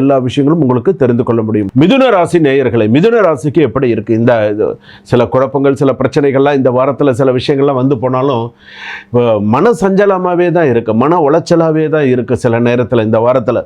எல்லா விஷயங்களும் உங்களுக்கு தெரிந்து கொள்ள முடியும். மிதுன ராசி நேயர்களை மிதுன ராசிக்கு எப்படி இருக்குது இந்த இது சில குழப்பங்கள் சில பிரச்சனைகள்லாம் இந்த வாரத்தில் சில விஷயங்கள்லாம் வந்து போனாலும் மன சஞ்சலமாகவே தான் இருக்குது மன உளைச்சலாகவே தான் இருக்குது சில நேரத்தில் இந்த வாரத்தில்.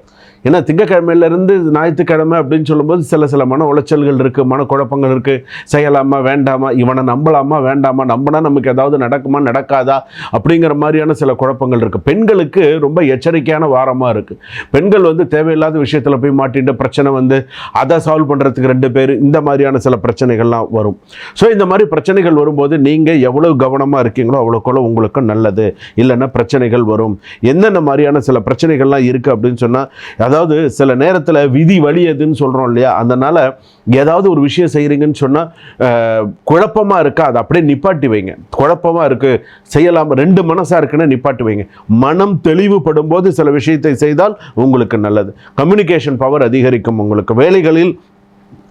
ஏன்னா திங்கக்கிழமையிலேருந்து ஞாயிற்றுக்கிழமை அப்படின்னு சொல்லும்போது சில சில மன உளைச்சல்கள் இருக்குது மன குழப்பங்கள் இருக்குது செய்யலாமா வேண்டாமா இவனை நம்பலாமா வேண்டாமா நம்பினா நமக்கு ஏதாவது நடக்குமா நடக்காதா அப்படிங்கிற மாதிரியான சில குழப்பங்கள் இருக்குது பெண்களுக்கு ரொம்ப எச்சரிக்கையான வாரமாக இருக்குது பெண்கள் வந்து தேவையில்லாத விஷயத்தில் போய் மாட்டின்ற பிரச்சனை வந்து அதை சால்வ் பண்ணுறதுக்கு ரெண்டு பேர் இந்த மாதிரியான சில பிரச்சனைகள்லாம் வரும். ஸோ இந்த மாதிரி பிரச்சனைகள் வரும்போது நீங்கள் எவ்வளோ கவனமாக இருக்கீங்களோ அவ்வளோக்குள்ள உங்களுக்கு நல்லது. இல்லைன்னா பிரச்சனைகள் வரும். என்னென்ன மாதிரியான சில பிரச்சனைகள்லாம் இருக்குது அப்படின்னு சொன்னால் அதாவது அதாவது சில நேரத்தில் விதி வலியதுன்னு சொல்கிறோம் இல்லையா? அதனால் ஏதாவது ஒரு விஷயம் செய்கிறீங்கன்னு சொன்னால் குழப்பமாக இருக்கா? அதை அப்படியே நிப்பாட்டி வைங்க. குழப்பமாக இருக்குது செய்யலாம். ரெண்டு மனசாக இருக்குன்னு நிப்பாட்டி வைங்க. மனம் தெளிவுபடும் போது சில விஷயத்தை செய்தால் உங்களுக்கு நல்லது. கம்யூனிகேஷன் பவர் அதிகரிக்கும். உங்களுக்கு வேலைகளில்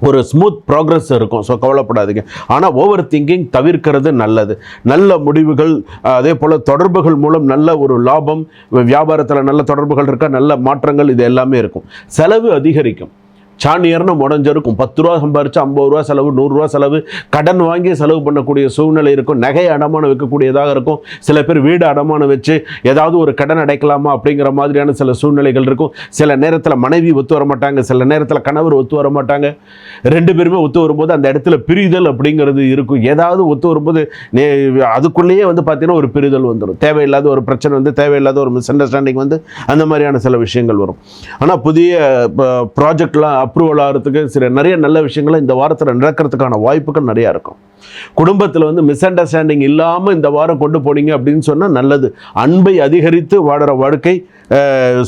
ஒரு ஸ்மூத் ப்ராக்ரஸ் இருக்கும். ஸோ கவலைப்படாதீங்க. ஆனால் ஓவர் திங்கிங் தவிர்க்கிறது நல்லது. நல்ல முடிவுகள் அதே போல் தொடர்புகள் மூலம் நல்ல ஒரு லாபம் வியாபாரத்தில் நல்ல தொடர்புகள் இருக்கா நல்ல மாற்றங்கள் இது எல்லாமே இருக்கும். செலவு அதிகரிக்கும். சாணியர்னு முடஞ்சிருக்கும். பத்து ரூபா சம்பாரிச்சு ஐம்பது ரூபா செலவு நூறுரூவா செலவு கடன் வாங்கி செலவு பண்ணக்கூடிய சூழ்நிலை இருக்கும். நகை அடமானம் வைக்கக்கூடியதாக இருக்கும். சில பேர் வீடு அடமானம் வச்சு ஏதாவது ஒரு கடன் அடைக்கலாமா அப்படிங்கிற மாதிரியான சில சூழ்நிலைகள் இருக்கும். சில நேரத்தில் மனைவி ஒத்து வர மாட்டாங்க சில நேரத்தில் கணவர் ஒத்து வர மாட்டாங்க. ரெண்டு பேருமே ஒத்து வரும்போது அந்த இடத்துல பிரிதல் அப்படிங்கிறது இருக்கும். ஏதாவது ஒத்து வரும்போது நே அதுக்குள்ளேயே வந்து பார்த்தீங்கன்னா ஒரு பிரிதல் வந்துடும் தேவையில்லாத ஒரு பிரச்சனை வந்து தேவையில்லாத ஒரு மிஸ் அண்டர்ஸ்டாண்டிங் வந்து அந்த மாதிரியான சில விஷயங்கள் வரும். ஆனால் புதிய ப்ராஜெக்ட்லாம் அப்ரூவல் ஆகிறதுக்கு சில நிறைய நல்ல விஷயங்களை இந்த வாரத்தில் நடக்கிறதுக்கான வாய்ப்புகள் நிறையா இருக்கும். குடும்பத்தில் வந்து மிஸ் அண்டர்ஸ்டாண்டிங் இல்லாமல் இந்த வாரம் கொண்டு போனீங்க அப்படின்னு சொன்னால் நல்லது. அன்பை அதிகரித்து வாடுற வாழ்க்கை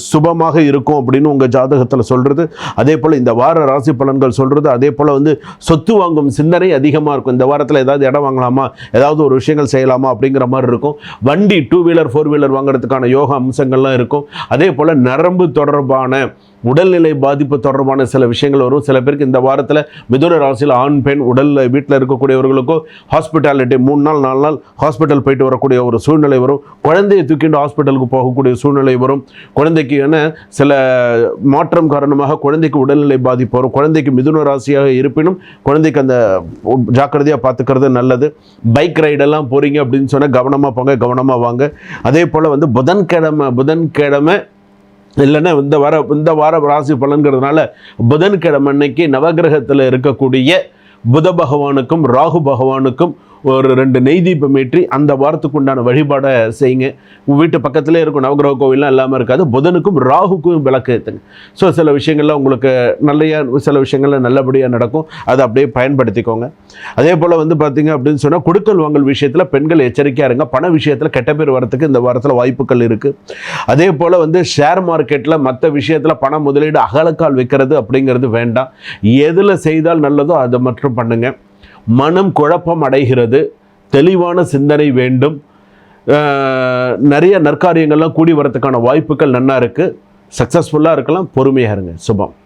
சுபமாக இருக்கும் அப்படின்னு உங்கள் ஜாதகத்தில் சொல்கிறது அதே போல் இந்த வார ராசி பலன்கள் சொல்கிறது அதே போல் வந்து சொத்து வாங்கும் சிந்தனை அதிகமாக இருக்கும். இந்த வாரத்தில் ஏதாவது இடம் வாங்கலாமா? ஏதாவது ஒரு விஷயங்கள் செய்யலாமா? அப்படிங்கிற மாதிரி இருக்கும். வண்டி டூ வீலர் ஃபோர் வீலர் வாங்குறதுக்கான யோகா அம்சங்கள்லாம் இருக்கும். அதே போல் நரம்பு தொடர்பான உடல்நிலை பாதிப்பு தொடர்பான சில விஷயங்கள் வரும். சில பேருக்கு இந்த வாரத்தில் மிதுன ராசியில் ஆண் பெண் உடலில் வீட்டில் இருக்கக்கூடியவர்களுக்கும் ஹாஸ்பிட்டாலிட்டி மூணு நாள் நாலு நாள் ஹாஸ்பிட்டல் போயிட்டு வரக்கூடிய ஒரு சூழ்நிலை வரும். குழந்தையை தூக்கிட்டு ஹாஸ்பிட்டலுக்கு போகக்கூடிய சூழ்நிலை வரும். குழந்தைக்கு என சில மாற்றம் காரணமாக குழந்தைக்கு உடல்நிலை பாதிப்பு வரும். குழந்தைக்கு மிதுன ராசியாக இருப்பினும் குழந்தைக்கு அந்த ஜாக்கிரதையாக பார்த்துக்கிறது நல்லது. பைக் ரைடெல்லாம் போகிறீங்க அப்படின்னு சொன்னால் கவனமாக போங்க கவனமாக வாங்க. அதே போல் வந்து புதன்கிழமை புதன்கிழமை இல்லைன்னா இந்த வார இந்த வார ராசி பலன்கிறதுனால புதன்கிழமை அன்னைக்கு நவகிரகத்தில் இருக்கக்கூடிய புத பகவானுக்கும் ராகு பகவானுக்கும் ஒரு ரெண்டு நெய் தீபம் ஏற்றி அந்த வாரத்துக்கு உண்டான வழிபாடை செய்யுங்க. உங்கள் வீட்டு பக்கத்திலே இருக்கும் நவகிரக கோவில்லாம் இல்லாமல் இருக்காது. புதனுக்கும் ராகுக்கும் விளக்கு ஏற்றுங்க ஸோ சில விஷயங்கள்லாம் உங்களுக்கு நல்லையாக சில விஷயங்கள்லாம் நல்லபடியாக நடக்கும். அதை அப்படியே பயன்படுத்திக்கோங்க. அதே போல் வந்து பார்த்தீங்க அப்படின்னு சொன்னால் கொடுக்கல் வாங்கல் விஷயத்தில் பெண்கள் எச்சரிக்கையாக இருங்க. பண விஷயத்தில் கெட்ட பேர் வரத்துக்கு இந்த வாரத்தில் வாய்ப்புகள் இருக்குது அதே போல் வந்து ஷேர் மார்க்கெட்டில் மற்ற விஷயத்தில் பண முதலீடு அகலக்கால் வைக்கிறது அப்படிங்கிறது வேண்டாம். எதில் செய்தால் நல்லதோ அதை மட்டும் பண்ணுங்கள் மனம் குழப்பம் அடைகிறது தெளிவான சிந்தனை வேண்டும். நிறைய நற்காரியங்கள்லாம் கூடி வரதுக்கான வாய்ப்புகள் நல்லா இருக்குது சக்ஸஸ்ஃபுல்லாக இருக்கலாம் பொறுமையாக இருங்க. சுபம்.